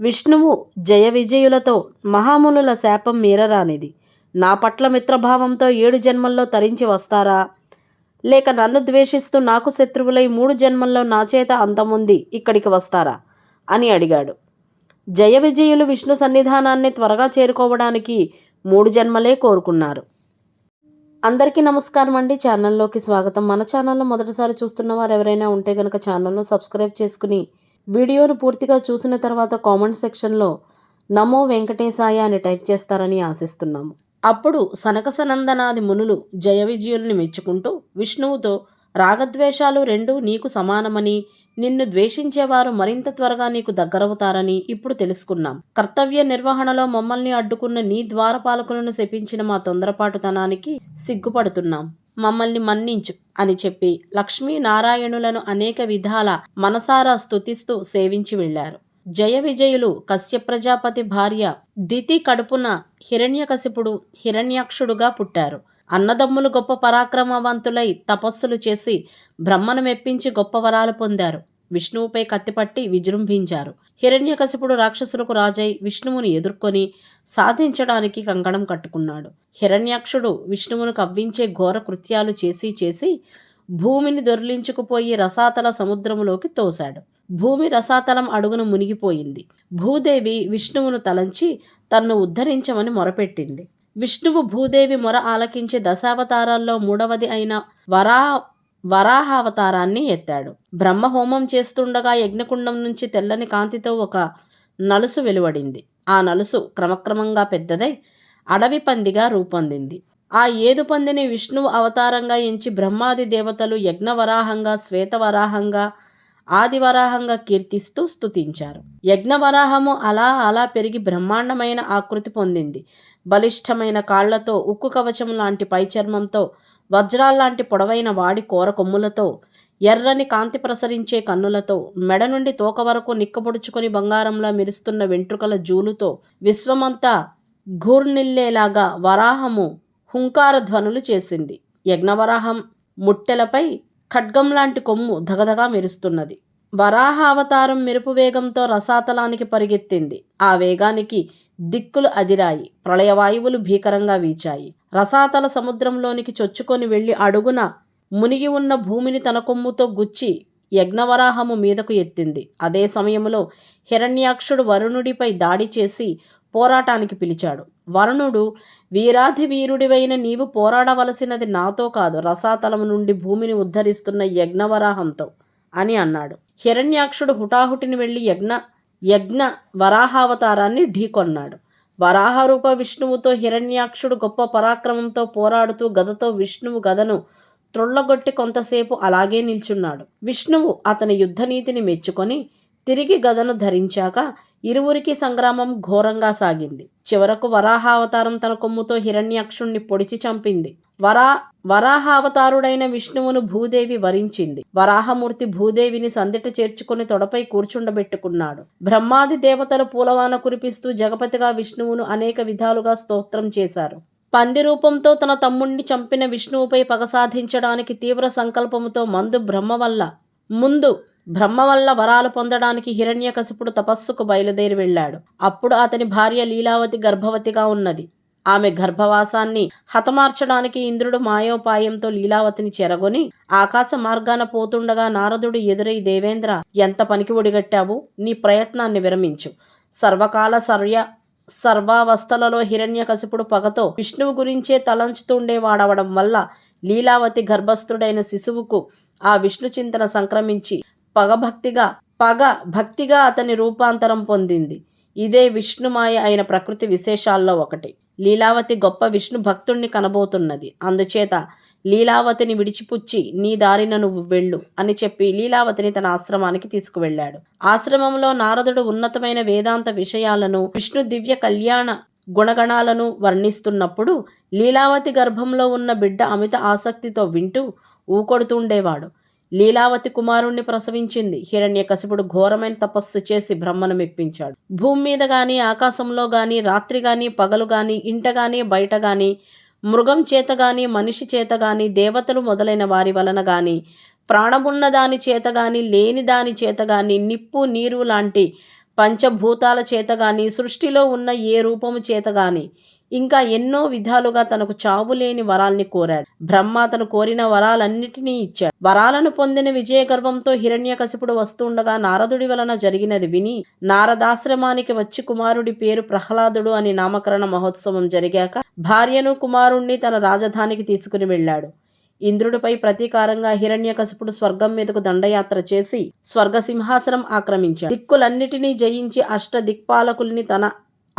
విష్ణువు జయ విజయులతో మహామునుల శాపం మీరరానిది. నా పట్ల మిత్రభావంతో ఏడు జన్మల్లో తరించి వస్తారా? లేక నన్ను ద్వేషిస్తూ నాకు శత్రువులై మూడు జన్మల్లో నా చేత అంతముంది ఇక్కడికి వస్తారా? అని అడిగాడు. జయ విజయులు విష్ణు సన్నిధానాన్ని త్వరగా చేరుకోవడానికి మూడు జన్మలే కోరుకున్నారు. అందరికీ నమస్కారం అండి. ఛానల్లోకి స్వాగతం. మన ఛానల్లో మొదటిసారి చూస్తున్న వారు ఎవరైనా ఉంటే కనుక ఛానల్ను సబ్స్క్రైబ్ చేసుకుని వీడియోను పూర్తిగా చూసిన తర్వాత కామెంట్ సెక్షన్లో నమో వెంకటేశాయ అని టైప్ చేస్తారని ఆశిస్తున్నాము. అప్పుడు సనకసనందనాది మునులు జయ విజయుల్ని మెచ్చుకుంటూ విష్ణువుతో రాగద్వేషాలు రెండు నీకు సమానమని నిన్ను ద్వేషించేవారు మరింత త్వరగా నీకు దగ్గరవుతారని ఇప్పుడు తెలుసుకున్నాం. కర్తవ్య నిర్వహణలో మమ్మల్ని అడ్డుకున్న నీ ద్వారపాలకులను శపించిన మా తొందరపాటుతనానికి సిగ్గుపడుతున్నాం. మమ్మల్ని మన్నించు అని చెప్పి లక్ష్మీనారాయణులను అనేక విధాల మనసారా స్తుతిస్తూ సేవించి వెళ్ళారు జయ విజయులు కశ్యప్రజాపతి భార్య దితి కడుపున హిరణ్యకశిపుడు హిరణ్యాక్షుడుగా పుట్టారు. అన్నదమ్ములు గొప్ప పరాక్రమవంతులై తపస్సులు చేసి బ్రహ్మను మెప్పించి గొప్ప వరాలు పొందారు. విష్ణువుపై కత్తిపట్టి విజృంభించారు. హిరణ్యకశిపుడు రాక్షసులకు రాజై విష్ణువుని ఎదుర్కొని సాధించడానికి కంకణం కట్టుకున్నాడు. హిరణ్యాక్షుడు విష్ణువును కవ్వించే ఘోర కృత్యాలు చేసి చేసి భూమిని దొర్లించుకుపోయి రసాతల సముద్రములోకి తోశాడు. భూమి రసాతలం అడుగును మునిగిపోయింది. భూదేవి విష్ణువును తలంచి తన్ను ఉద్ధరించమని మొరపెట్టింది. విష్ణువు భూదేవి మొర ఆలకించి దశావతారాల్లో మూడవది అయిన వరా వరాహావతారాన్ని ఎత్తాడు. బ్రహ్మహోమం చేస్తుండగా యజ్ఞకుండం నుంచి తెల్లని కాంతితో ఒక నలుసు వెలువడింది. ఆ నలుసు క్రమక్రమంగా పెద్దదై అడవి పందిగా రూపొందింది. ఆ ఏదు పందిని విష్ణువు అవతారంగా ఎంచి బ్రహ్మాది దేవతలు యజ్ఞవరాహంగా శ్వేతవరాహంగా ఆదివరాహంగా కీర్తిస్తూ స్తుతించారు. యజ్ఞవరాహము అలా అలా పెరిగి బ్రహ్మాండమైన ఆకృతి పొందింది. బలిష్టమైన కాళ్ళతో ఉక్కు కవచం లాంటి పైచర్మంతో వజ్రాల్లాంటి పొడవైన వాడి కూర కొమ్ములతో ఎర్రని కాంతి ప్రసరించే కన్నులతో మెడ నుండి తోక వరకు నిక్కబొడుచుకొని బంగారంలో మెరుస్తున్న వెంట్రుకల జూలుతో విశ్వమంతా ఘూర్నిల్లేలాగా వరాహము హుంకార ధ్వనులు చేసింది. యజ్ఞవరాహం ముట్టెలపై ఖడ్గం లాంటి కొమ్ము ధగధగా మెరుస్తున్నది. వరాహ అవతారం మెరుపు వేగంతో రసాతలానికి పరిగెత్తింది. ఆ వేగానికి దిక్కులు అదిరాయి. ప్రళయవాయువులు భీకరంగా వీచాయి. రసాతల సముద్రంలోనికి చొచ్చుకొని వెళ్ళి అడుగున మునిగి ఉన్న భూమిని తన కొమ్ముతో గుచ్చి యజ్ఞవరాహము మీదకు ఎత్తింది. అదే సమయంలో హిరణ్యాక్షుడు వరుణుడిపై దాడి చేసి పోరాటానికి పిలిచాడు. వరుణుడు వీరాధి వీరుడివైన నీవు పోరాడవలసినది నాతో కాదు రసాతలము నుండి భూమిని ఉద్ధరిస్తున్న యజ్ఞవరాహంతో అని అన్నాడు. హిరణ్యాక్షుడు హుటాహుటిని వెళ్ళి యజ్ఞ యజ్ఞ వరాహావతారాన్ని ఢీకొన్నాడు. వరాహరూప విష్ణువుతో హిరణ్యాక్షుడు గొప్ప పరాక్రమంతో పోరాడుతూ గదతో విష్ణువు గదను త్రొళ్ళగొట్టి కొంతసేపు అలాగే నిల్చున్నాడు. విష్ణువు అతని యుద్ధనీతిని మెచ్చుకొని తిరిగి గదను ధరించాక ఇరువురికి సంగ్రామం ఘోరంగా సాగింది. చివరకు వరాహావతారం తన కొమ్ముతో హిరణ్యాక్షుణ్ణి పొడిచి చంపింది. వరా వరాహావతారుడైన విష్ణువును భూదేవి వరించింది. వరాహమూర్తి భూదేవిని సందిట చేర్చుకుని తొడపై కూర్చుండబెట్టుకున్నాడు. బ్రహ్మాది దేవతలు పూలవాన కురిపిస్తూ జగపతిగా విష్ణువును అనేక విధాలుగా స్తోత్రం చేశారు. పంది రూపంతో తన తమ్ముణ్ణి చంపిన విష్ణువుపై పగ సాధించడానికి తీవ్ర సంకల్పముతో మందు బ్రహ్మ వల్ల ముందు బ్రహ్మ వల్ల వరాలు పొందడానికి హిరణ్యకశిపుడు తపస్సుకు బయలుదేరి వెళ్ళాడు. అప్పుడు అతని భార్య లీలావతి గర్భవతిగా ఉన్నది. ఆమె గర్భవాసాన్ని హతమార్చడానికి ఇంద్రుడు మాయోపాయంతో లీలావతిని చెరగొని ఆకాశ మార్గాన పోతుండగా నారదుడు ఎదురై దేవేంద్ర ఎంత పనికి ఒడిగట్టావు? నీ ప్రయత్నాన్ని విరమించు. సర్వకాల సర్య సర్వావస్థలలో హిరణ్యకశిపుడు పగతో విష్ణువు గురించే తలంచుతుండేవాడవడం వల్ల లీలావతి గర్భస్థుడైన శిశువుకు ఆ విష్ణు చింతన సంక్రమించి పగభక్తిగా పగ భక్తిగా అతని రూపాంతరం పొందింది. ఇదే విష్ణుమాయ అయిన ప్రకృతి విశేషాల్లో ఒకటి. లీలావతి గొప్ప విష్ణు భక్తుణ్ణి కనబోతున్నది. అందుచేత లీలావతిని విడిచిపుచ్చి నీ దారిన నువ్వు వెళ్ళు అని చెప్పి లీలావతిని తన ఆశ్రమానికి తీసుకువెళ్ళాడు. ఆశ్రమంలో నారదుడు ఉన్నతమైన వేదాంత విషయాలను విష్ణు దివ్య కళ్యాణ గుణగణాలను వర్ణిస్తున్నప్పుడు లీలావతి గర్భంలో ఉన్న బిడ్డ అమిత ఆసక్తితో వింటూ ఊకొడుతుండేవాడు లీలావతి కుమారుణ్ణి ప్రసవించింది. హిరణ్యకశిపుడు ఘోరమైన తపస్సు చేసి బ్రహ్మను మెప్పించాడు. భూమి మీద గాని ఆకాశంలో గాని రాత్రి గాని పగలు గాని ఇంట గాని బయట గాని మృగం చేత గాని మనిషి చేత గాని దేవతలు మొదలైన వారి వలన గాని ప్రాణమున్న దాని చేత గాని లేని దాని చేత గాని నిప్పు నీరు లాంటి పంచభూతాల చేత గాని సృష్టిలో ఉన్న ఏ రూపము చేత గాని ఇంకా ఎన్నో విధాలుగా తనకు చావులేని వరాల్ని కోరాడు. బ్రహ్మ తను కోరిన వరాలన్నిటినీ ఇచ్చాడు. వరాలను పొందిన విజయ గర్వంతో హిరణ్యకశిపుడు వస్తుండగా నారదుడి వలన జరిగినది విని నారదాశ్రమానికి వచ్చి కుమారుడి పేరు ప్రహ్లాదుడు అని నామకరణ మహోత్సవం జరిగాక భార్యను కుమారుణ్ణి తన రాజధానికి తీసుకుని వెళ్ళాడు. ఇంద్రుడిపై ప్రతీకారంగా హిరణ్యకశిపుడు స్వర్గం మీదకు దండయాత్ర చేసి స్వర్గ సింహాసనం ఆక్రమించాడు. దిక్కులన్నిటినీ జయించి అష్ట దిక్పాలకుల్ని తన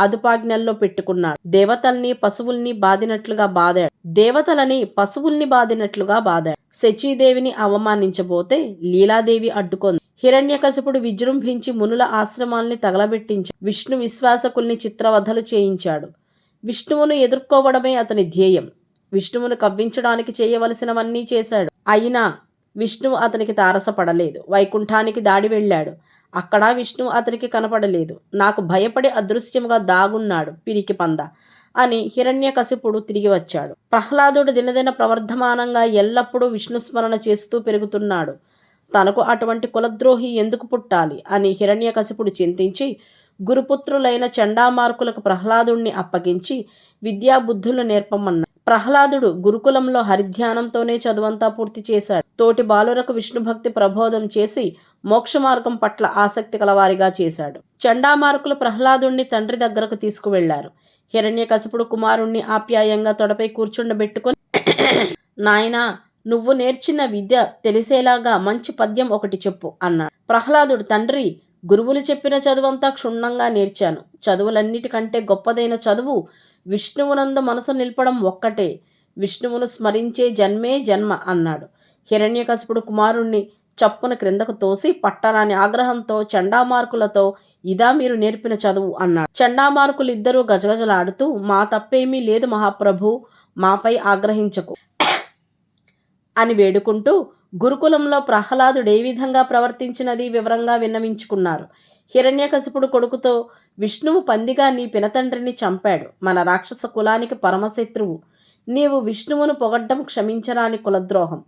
అదుపాజ్ఞల్లో పెట్టుకున్నాడు. దేవతల్ని పశువుల్ని బాదినట్లుగా బాధాడు దేవతలని పశువుల్ని బాదినట్లుగా బాదాడు. శచీదేవిని అవమానించబోతే లీలాదేవి అడ్డుకొంది. హిరణ్యకశపుడు విజృంభించి మునుల ఆశ్రమాల్ని తగలబెట్టించి విష్ణు విశ్వాసకుల్ని చిత్రవధలు చేయించాడు. విష్ణువును ఎదుర్కోవడమే అతని ధ్యేయం. విష్ణువును కవ్వించడానికి చేయవలసినవన్నీ చేశాడు. అయినా విష్ణువు అతనికి తారసపడలేదు. వైకుంఠానికి దాడి వెళ్ళాడు. అక్కడ విష్ణువు అతనికి కనపడలేదు. నాకు భయపడి అదృశ్యంగా దాగున్నాడు పిరికి పంద అని హిరణ్యకశిపుడు తిరిగి వచ్చాడు. ప్రహ్లాదుడు దినదిన ప్రవర్ధమానంగా ఎల్లప్పుడూ విష్ణు స్మరణ చేస్తూ పెరుగుతున్నాడు. తనకు అటువంటి కులద్రోహి ఎందుకు పుట్టాలి? అని హిరణ్యకశిపుడు చింతించి గురుపుత్రులైన చండామార్కులకు ప్రహ్లాదుణ్ణి అప్పగించి విద్యాబుద్ధులు నేర్పమన్నాడు. ప్రహ్లాదుడు గురుకులంలో హరిధ్యానంతోనే చదువంతా పూర్తి చేశాడు. తోటి బాలురకు విష్ణుభక్తి ప్రబోధం చేసి మోక్ష మార్గం పట్ల ఆసక్తి కలవారిగా చేశాడు. చండామార్కులు ప్రహ్లాదుణ్ణి తండ్రి దగ్గరకు తీసుకువెళ్ళారు. హిరణ్యకశపుడు కుమారుణ్ణి ఆప్యాయంగా తొడపై కూర్చుండబెట్టుకొని నాయనా నువ్వు నేర్చిన విద్య తెలిసేలాగా మంచి పద్యం ఒకటి చెప్పు అన్నాడు. ప్రహ్లాదుడు తండ్రి గురువులు చెప్పిన చదువంతా క్షుణ్ణంగా నేర్చాను. చదువులన్నిటికంటే గొప్పదైన చదువు విష్ణువునందు మనసు నిలపడం ఒక్కటే. విష్ణువును స్మరించే జన్మే జన్మ అన్నాడు. హిరణ్యకశిపుడు కుమారుణ్ణి చప్పున క్రిందకు తోసి పట్టరాని ఆగ్రహంతో చండామార్కులతో ఇదా మీరు నేర్పిన చదువు అన్నాడు. చండామార్కులు ఇద్దరూ గజగజలాడుతూ మా తప్పేమీ లేదు మహాప్రభు మాపై ఆగ్రహించకు అని వేడుకుంటూ గురుకులంలో ప్రహ్లాదుడు ఏ విధంగా ప్రవర్తించినది వివరంగా విన్నవించుకున్నారు. హిరణ్యకశిపుడు కొడుకుతో విష్ణువు పందిగా నీ పినతండ్రిని చంపాడు. మన రాక్షస కులానికి పరమశత్రువు. నీవు విష్ణువును పొగడ్డం క్షమించరాని కులద్రోహం.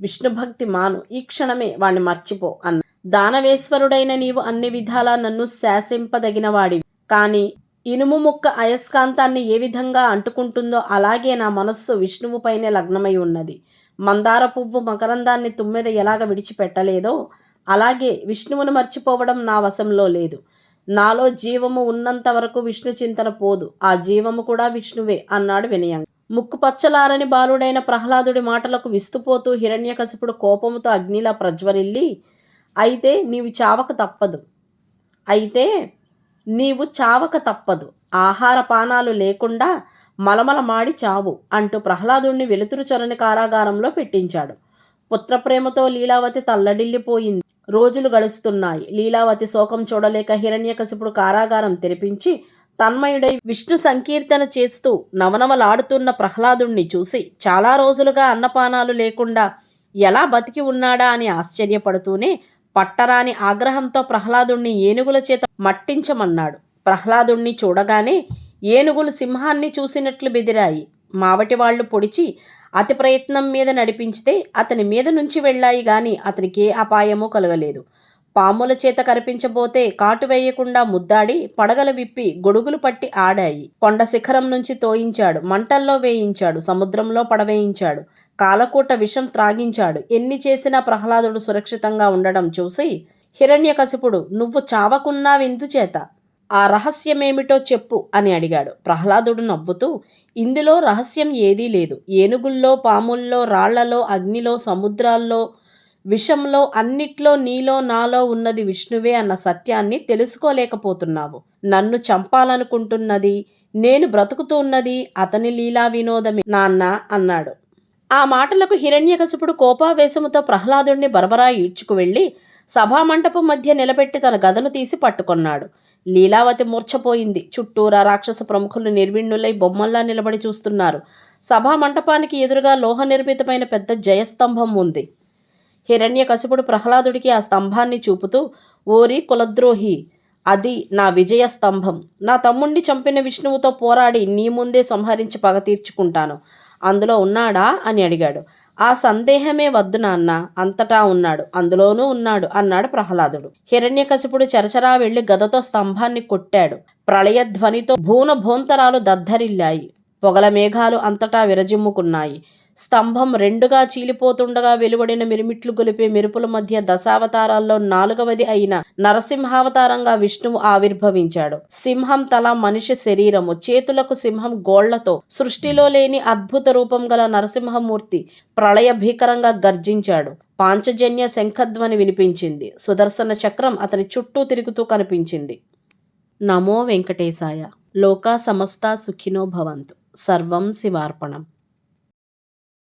విష్ణుభక్తి మాను ఈ క్షణమే వాణ్ణి మర్చిపో అన్న. దానవేశ్వరుడైన నీవు అన్ని విధాలా నన్ను శాసింపదగిన వాడివి కానీ ఇనుము ముక్క అయస్కాంతాన్ని ఏ విధంగా అంటుకుంటుందో అలాగే నా మనస్సు విష్ణువుపైనే లగ్నమై ఉన్నది. మందార పువ్వు మకరందాన్ని తుమ్మెద ఎలాగ విడిచిపెట్టలేదో అలాగే విష్ణువును మర్చిపోవడం నా వశంలో లేదు. నాలో జీవము ఉన్నంత వరకు విష్ణు చింతన పోదు. ఆ జీవము కూడా విష్ణువే అన్నాడు వినయంగా. ముక్కు పచ్చలారని బాలుడైన ప్రహ్లాదుడి మాటలకు విస్తుపోతూ హిరణ్యకశిపుడు కోపముతో అగ్నిలా ప్రజ్వరిల్లి అయితే నీవు చావక తప్పదు. అయితే నీవు చావక తప్పదు. ఆహార పానాలు లేకుండా మలమల మాడి చావు అంటూ ప్రహ్లాదుణ్ణి వెలుతురు చొరని కారాగారంలో పెట్టించాడు. పుత్రప్రేమతో లీలావతి తల్లడిల్లిపోయింది. రోజులు గడుస్తున్నాయి. లీలావతి శోకం చూడలేక హిరణ్యకశిపుడు కారాగారం తెరిపించి తన్మయుడై విష్ణు సంకీర్తన చేస్తూ నవనవలాడుతున్న ప్రహ్లాదుణ్ణి చూసి చాలా రోజులుగా అన్నపానాలు లేకుండా ఎలా బతికి ఉన్నాడా అని ఆశ్చర్యపడుతూనే పట్టరాని ఆగ్రహంతో ప్రహ్లాదుణ్ణి ఏనుగుల చేత మట్టించమన్నాడు. ప్రహ్లాదుణ్ణి చూడగానే ఏనుగులు సింహాన్ని చూసినట్లు బెదిరాయి. మావటి వాళ్ళు పొడిచి అతి ప్రయత్నం మీద నడిపించితే అతని మీద నుంచి వెళ్ళాయి గాని అతనికి ఏ అపాయమూ కలగలేదు. పాముల చేత కనిపించబోతే కాటు వేయకుండా ముద్దాడి పడగలు విప్పి గొడుగులు పట్టి ఆడాయి. కొండ శిఖరం నుంచి తోయించాడు మంటల్లో వేయించాడు సముద్రంలో పడవేయించాడు కాలకూట విషం త్రాగించాడు. ఎన్ని చేసినా ప్రహ్లాదుడు సురక్షితంగా ఉండడం చూసి హిరణ్యకశిపుడు నువ్వు చావకున్నా చావకున్నావెందుచేత ఆ రహస్యమేమిటో చెప్పు అని అడిగాడు. ప్రహ్లాదుడు నవ్వుతూ ఇందులో రహస్యం ఏదీ లేదు. ఏనుగుల్లో పాముల్లో రాళ్ళలో అగ్నిలో సముద్రాల్లో విషంలో అన్నిట్లో నీలో నాలో ఉన్నది విష్ణువే అన్న సత్యాన్ని తెలుసుకోలేకపోతున్నావు. నన్ను చంపాలనుకుంటున్నది నేను బ్రతుకుతున్నది అతని లీలా వినోదమే నాన్న అన్నాడు. ఆ మాటలకు హిరణ్యకశపుడు కోపావేశముతో ప్రహ్లాదుణ్ణి బరబరా ఈడ్చుకు వెళ్ళి సభామంటపం మధ్య నిలబెట్టి తన గదను తీసి పట్టుకొన్నాడు. లీలావతి మూర్ఛపోయింది. చుట్టూరా రాక్షస ప్రముఖులు నిర్విణ్ణులై బొమ్మల్లా నిలబడి చూస్తున్నారు. సభా మంటపానికి ఎదురుగా లోహ నిర్మితమైన పెద్ద జయస్తంభం ఉంది. హిరణ్యకశిపుడు ప్రహ్లాదుడికి ఆ స్తంభాన్ని చూపుతూ ఓరి కులద్రోహి అది నా విజయ స్తంభం. నా తమ్ముణ్ణి చంపిన విష్ణువుతో పోరాడి నీ ముందే సంహరించి పగ తీర్చుకుంటాను. అందులో ఉన్నాడా? అని అడిగాడు. ఆ సందేహమే వద్దు నాన్న అంతటా ఉన్నాడు అందులోనూ ఉన్నాడు అన్నాడు ప్రహ్లాదుడు. హిరణ్యకశిపుడు చరచరా వెళ్ళి గదతో స్తంభాన్ని కొట్టాడు. ప్రళయ ధ్వనితో భూన భోంతరాలు దద్దరిల్లాయి. పొగల మేఘాలు అంతటా విరజిమ్ముకున్నాయి. స్తంభం రెండుగా చీలిపోతుండగా వెలువడిన మిరుమిట్లు గొలిపే మెరుపుల మధ్య దశావతారాల్లో నాలుగవది అయిన నరసింహావతారంగా విష్ణువు ఆవిర్భవించాడు. సింహం తల మనిషి శరీరము చేతులకు సింహం గోళ్ళతో సృష్టిలో లేని అద్భుత రూపం గల నరసింహమూర్తి ప్రళయ భీకరంగా గర్జించాడు. పాంచజన్య శంఖధ్వని వినిపించింది. సుదర్శన చక్రం అతని చుట్టూ తిరుగుతూ కనిపించింది. నమో వెంకటేశాయ. లోకా సమస్త సుఖినో భవంతు. సర్వం శివార్పణం.